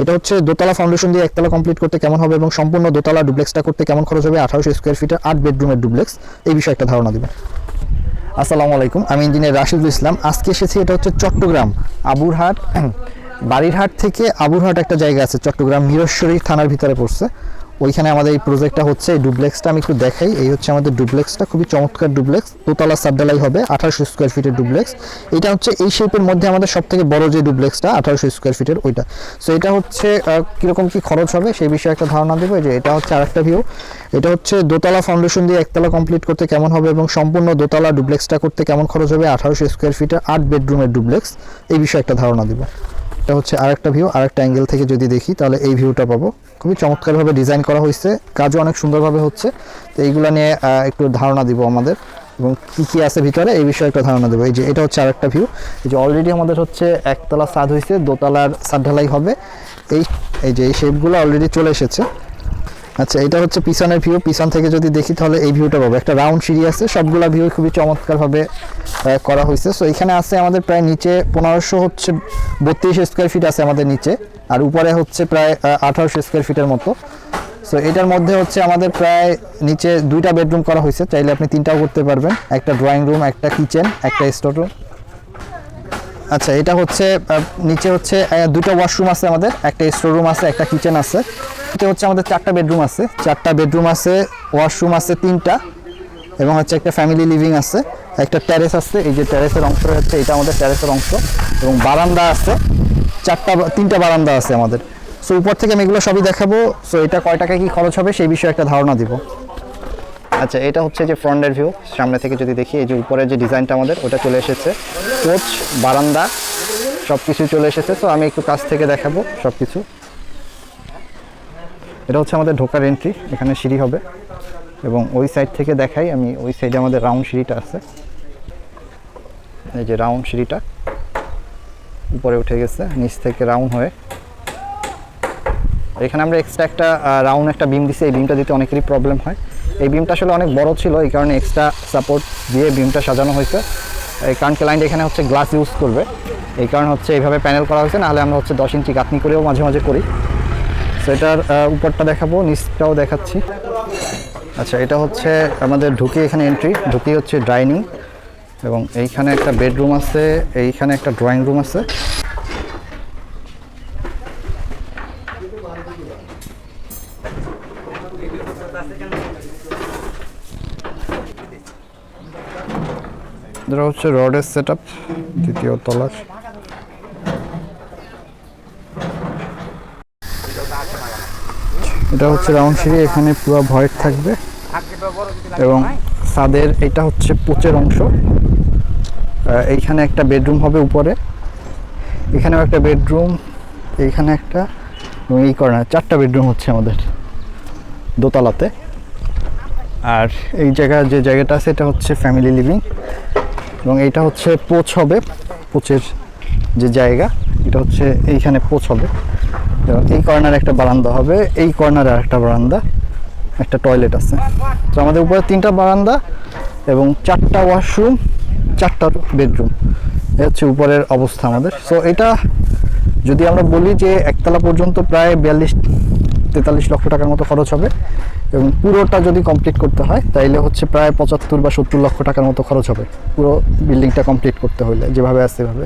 এটা হচ্ছে দোতলা ফাউন্ডেশন দিয়ে একতলা কমপ্লিট করতে কেমন হবে এবং সম্পূর্ণ দোতলা ডুপ্লেক্সটা করতে কেমন খরচ হবে? আঠারোশো স্কোয়ার ফিটের আট বেডরুমের ডুপ্লেক্স এই বিষয়ে একটা ধারণা দেবেন। আসসালামু আলাইকুম, আমি ইঞ্জিনিয়ার রাশিদুল ইসলাম। আজকে এসেছি, এটা হচ্ছে চট্টগ্রাম, আবুরহাট বাড়িরহাট থেকে আবুরহাট একটা জায়গা আছে, চট্টগ্রাম মিরশ্বরী থানার ভিতরে পড়ছে। ওইখানে আমাদের এই প্রজেক্টটা হচ্ছে, এই ডুপ্লেক্সটা আমি একটু দেখাই। এই হচ্ছে আমাদের ডুপ্লেক্সটা খুবই চমৎকার ডুপ্লেক্স দোতলা সাবডালাই হবে, আঠারোশো স্কোয়ার ফিটের ডুপ্লেক্স এটা হচ্ছে এই শেপের মধ্যে আমাদের সব থেকে বড় যে ডুপ্লেক্সটা আঠারোশো স্কোয়ার ফিটের ওইটা। সো এটা হচ্ছে কীরকম কি খরচ হবে সেই বিষয়ে একটা ধারণা দেবো। যে এটা হচ্ছে আরেকটা ভিউ এটা হচ্ছে দোতলা ফাউন্ডেশন দিয়ে একতলা কমপ্লিট করতে কেমন হবে এবং সম্পূর্ণ দোতলা ডুপ্লেক্সটা করতে কেমন খরচ হবে, আঠারোশো স্কোয়ার ফিটের আট বেডরুমের ডুপ্লেক্স এই বিষয়ে একটা ধারণা দেবো। এটা হচ্ছে আরেকটা ভিউ আরেকটা অ্যাঙ্গেল থেকে যদি দেখি, তাহলে এই ভিউটা পাবো। খুবই চমৎকারভাবে ডিজাইন করা হয়েছে, কাজও অনেক সুন্দরভাবে হচ্ছে। তো এইগুলো নিয়ে একটু ধারণা দিব আমাদের, এবং কী কী আছে ভিতরে, এই বিষয়ে একটা ধারণা দেবো। এই যে, এটা হচ্ছে আরেকটা ভিউ এই যে অলরেডি আমাদের হচ্ছে একতলা সাদ হয়েছে, দোতলার সাদ ঢালাই হবে। এই এই যে, এই শেপগুলো অলরেডি চলে এসেছে। আচ্ছা এটা হচ্ছে পিছনের ভিউ পিছন থেকে যদি দেখি, তাহলে এই ভিউটা পাবো। একটা রাউন্ড সিঁড়ি আছে। সবগুলা ভিউ খুবই চমৎকারভাবে করা হয়েছে। সো এখানে আছে আমাদের প্রায় নিচে পনেরোশো হচ্ছে বত্রিশ স্কোয়ার ফিট আছে আমাদের নিচে। আর উপরে হচ্ছে প্রায় আঠারোশো স্কোয়ার ফিটের মতো। সো এটার মধ্যে হচ্ছে আমাদের প্রায় নিচে দুইটা বেডরুম করা হয়েছে। চাইলে আপনি তিনটাও করতে পারবেন। একটা ড্রয়িং রুম একটা কিচেন একটা স্টোর রুম আচ্ছা এটা হচ্ছে নিচে হচ্ছে দুটো ওয়াশরুম আছে আমাদের, একটা স্টোর রুম আছে, একটা কিচেন আছে। এটা হচ্ছে আমাদের চারটা বেডরুম আছে। চারটা বেডরুম আছে ওয়াশরুম আছে তিনটা, এবং হচ্ছে একটা ফ্যামিলি লিভিং আছে, একটা ট্যারেস আছে, এই যে ট্যারেসের অংশ হচ্ছে, এটা আমাদের ট্যারেসের অংশ, এবং বারান্দা আছে, চারটা তিনটা বারান্দা আছে আমাদের। সো উপর থেকে আমি এগুলো সবই দেখাবো। সো এটা কয় টাকা কি খরচ হবে, সেই বিষয়ে একটা ধারণা দিব। আচ্ছা এটা হচ্ছে যে ফ্রন্টের ভিউ। সামনে থেকে যদি দেখি, এই যে উপরের যে ডিজাইনটা আমাদের, ওটা চলে এসেছে। কোচ, বারান্দা সব কিছু চলে এসেছে। তো আমি একটু কাছ থেকে দেখাবো সব কিছু এটা হচ্ছে আমাদের ঢোকার এন্ট্রি এখানে সিঁড়ি হবে। এবং ওই সাইড থেকে দেখাই, আমি ওই সাইডে আমাদের রাউন্ড সিঁড়িটা আছে। এই যে রাউন্ড সিঁড়িটা, উপরে উঠে গেছে, নিচ থেকে রাউন্ড হয়ে। এখানে আমরা এক্সট্রা একটা রাউন্ড একটা বিম দিছি। এই বিমটা দিতে অনেকেরই প্রবলেম হয়। এই বিমটা আসলে অনেক বড় ছিল, এই কারণে এক্সট্রা সাপোর্ট দিয়ে বিমটা সাজানো হয়েছে। এই কারণ ক্লায়েন্ট এখানে হচ্ছে গ্লাস ইউজ করবে। এই কারণে হচ্ছে এইভাবে প্যানেল করা হয়েছে, নাহলে আমরা হচ্ছে দশ ইঞ্চি গাঁথনি করেও মাঝে মাঝে করি। সো এটার উপরটা দেখাবো, নিচটাও দেখাচ্ছি। আচ্ছা এটা হচ্ছে আমাদের ঢুকি এখানে এন্ট্রি ঢুকি হচ্ছে ডাইনিং এবং এইখানে একটা বেডরুম আছে, এইখানে একটা ড্রয়িং রুম আছে। এটা হচ্ছে রডের সেট আপ দ্বিতীয় তলার। এটা হচ্ছে রাউন্ড সিঁড়ি, এখানে পুরো ভয়েড থাকবে। এবং ছাদের এটা হচ্ছে পোচের অংশ। এইখানে একটা বেডরুম হবে উপরে। এখানেও একটা বেডরুম, এইখানে একটা, এবং এই কর্নার চারটা বেডরুম হচ্ছে আমাদের। দোতলাতে। আর এই জায়গা যে জায়গাটা আছে, এটা হচ্ছে ফ্যামিলি লিভিং এবং এইটা হচ্ছে পোচ হবে, পোচের যে জায়গা, এটা হচ্ছে এইখানে পোচ হবে। এবং এই কর্নারে একটা বারান্দা হবে, এই কর্নারে আর একটা বারান্দা, একটা টয়লেট আছে। তো আমাদের উপরে তিনটা বারান্দা এবং চারটা ওয়াশরুম চারটা বেডরুম এ হচ্ছে উপরের অবস্থা আমাদের। সো এটা যদি আমরা বলি যে একতলা পর্যন্ত প্রায় বিয়াল্লিশ তেতাল্লিশ লক্ষ টাকার মতো খরচ হবে। এবং পুরোটা যদি কমপ্লিট করতে হয়, তাইলে হচ্ছে প্রায় পঁচাত্তর বা সত্তর লক্ষ টাকার মতো খরচ হবে। পুরো বিল্ডিংটা কমপ্লিট করতে হলে যেভাবে আছে সেভাবে।